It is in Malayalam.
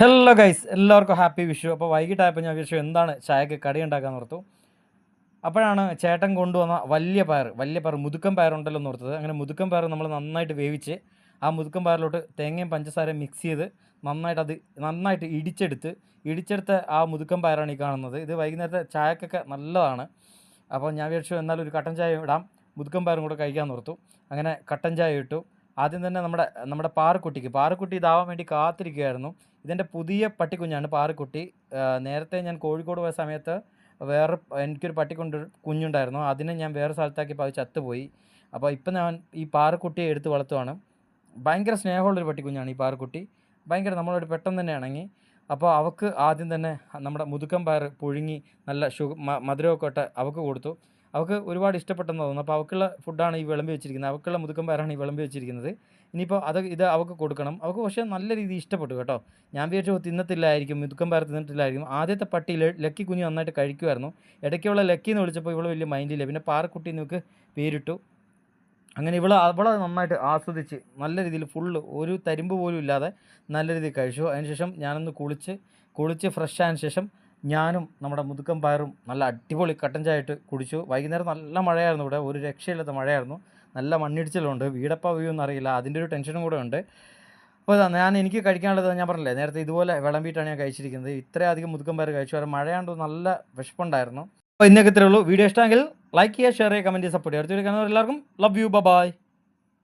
ഹലോ ഗൈസ് എല്ലാവർക്കും ഹാപ്പി വിഷു. അപ്പോൾ വൈകിട്ടായപ്പോൾ ഞാൻ വിഷു എന്താണ് ചായക്ക് കടി ഉണ്ടാക്കാൻ ഓർത്തു. അപ്പോഴാണ് ചേട്ടൻ കൊണ്ടുവന്ന വലിയ പയർ വലിയ പയർ മുതുക്കം പയറുണ്ടല്ലോ എന്ന് ഓർത്തത്. അങ്ങനെ മുതുക്കം പയർ നമ്മൾ നന്നായിട്ട് വേവിച്ച് ആ മുതുക്കം പയറിലോട്ട് തേങ്ങയും പഞ്ചസാരയും മിക്സ് ചെയ്ത് നന്നായിട്ട് അത് നന്നായിട്ട് ഇടിച്ചെടുത്ത് ഇടിച്ചെടുത്ത ആ മുതുക്കം പയറാണ് ഈ കാണുന്നത്. ഇത് വൈകുന്നേരത്തെ ചായക്കൊക്കെ നല്ലതാണ്. അപ്പോൾ ഞാൻ വിചാരിച്ചു എന്നാൽ ഒരു കട്ടൻ ചായ ഇടാം. മുതുക്കം പയറും കൂടെ കഴിക്കാൻ ഓർത്തു. അങ്ങനെ കട്ടൻ ചായ ഇട്ടു. ആദ്യം തന്നെ നമ്മുടെ നമ്മുടെ പാറക്കുട്ടിക്ക്. പാറക്കുട്ടി ഇതാവാൻ വേണ്ടി കാത്തിരിക്കുകയായിരുന്നു. ഇതിന്റെ പുതിയ പട്ടിക്കുഞ്ഞാണ് പാറക്കുട്ടി. നേരത്തെ ഞാൻ കോഴിക്കോട് പോയ സമയത്ത് വേറെ എനിക്കൊരു പട്ടിക്കൊണ്ട് കുഞ്ഞുണ്ടായിരുന്നു. അതിനെ ഞാൻ വേറെ സ്ഥലത്താക്കിയപ്പോൾ അത് ചത്തുപോയി. അപ്പോൾ ഇപ്പം ഞാൻ ഈ പാറക്കുട്ടിയെ എടുത്ത് വളർത്തുവാണ്. ഭയങ്കര സ്നേഹമുള്ളൊരു പട്ടിക്കുഞ്ഞാണ് ഈ പാറക്കുട്ടി. ഭയങ്കര നമ്മളോട് പെട്ടെന്ന് തന്നെ ഇണങ്ങി. അപ്പോൾ അവൾക്ക് ആദ്യം തന്നെ നമ്മുടെ മുതുക്കം പയർ പുഴുങ്ങി നല്ല ഷുഗർ മധുരമൊക്കെ അവൾക്ക് കൊടുത്തു. അവൾക്ക് ഒരുപാട് ഇഷ്ടപ്പെട്ടെന്ന് തോന്നുന്നു. അപ്പോൾ അവൾക്കുള്ള ഫുഡാണ് ഈ വിളമ്പി വെച്ചിരിക്കുന്നത്. അവൾക്കുള്ള മുതുക്കം പയറാണ് ഈ വിളമ്പി വെച്ചിരിക്കുന്നത്. ഇനിയിപ്പോൾ അത് ഇത് അവൾക്ക് കൊടുക്കണം. അവൾക്ക് പക്ഷേ നല്ല രീതിയിൽ ഇഷ്ടപ്പെട്ടു കേട്ടോ. ഞാൻ വിചാരിച്ചു "ഓ, തിന്നത്തില്ലായിരിക്കും മുതുക്കം പയർ തിന്നിട്ടില്ലായിരിക്കും. ആദ്യത്തെ പട്ടി ലക്കി കുഞ്ഞ് നന്നായിട്ട് കഴിക്കുമായിരുന്നു ഇടയ്ക്കുള്ള ലക്കി എന്ന് വിളിച്ചപ്പോൾ ഇവൾ വലിയ മൈൻഡില്ല പിന്നെ പാറക്കുട്ടി നമുക്ക് പേരിട്ടു. അങ്ങനെ ഇവൾ അവളെ നന്നായിട്ട് ആസ്വദിച്ച് നല്ല രീതിയിൽ ഫുള്ള് ഒരു തരിമ്പ് പോലും ഇല്ലാതെ നല്ല രീതിയിൽ കഴിച്ചു. അതിനുശേഷം ഞാനൊന്ന് കുളിച്ച് കുളിച്ച് ഫ്രഷ് ആയതിനു ശേഷം ഞാനും നമ്മുടെ മുതുക്കം പയറും നല്ല അടിപൊളി കട്ടൻ ചായയിട്ട് കുടിച്ചു. വൈകുന്നേരം നല്ല മഴയായിരുന്നു ഇവിടെ. ഒരു രക്ഷയില്ലാത്ത മഴയായിരുന്നു. നല്ല മണ്ണിടിച്ചിലുണ്ട്. വീടപ്പ വ്യൂ എന്നറിയില്ല അതിന്റെ ഒരു ടെൻഷനും കൂടെ ഉണ്ട്. അപ്പോൾ ഞാൻ എനിക്ക് കഴിക്കാനുള്ളത് ഞാൻ പറഞ്ഞില്ലേ നേരത്തെ ഇതുപോലെ വിളമ്പിയിട്ടാണ് ഞാൻ കഴിച്ചിരിക്കുന്നത്. ഇത്രയധികം മുതുക്കം പയർ കഴിച്ചു. കാരണം മഴയാണ്ട് നല്ല വിശപ്പുണ്ടായിരുന്നു. അപ്പോൾ ഇന്നൊക്കെ ഇത്രയേ ഉള്ളൂ. വീഡിയോ ഇഷ്ടമെങ്കിൽ ലൈക്ക് ചെയ്യുക ഷെയർ ചെയ്യുക കമന്റ് സപ്പോർട്ട് ചെയ്യുക. എല്ലാവർക്കും ലവ് യു ബൈ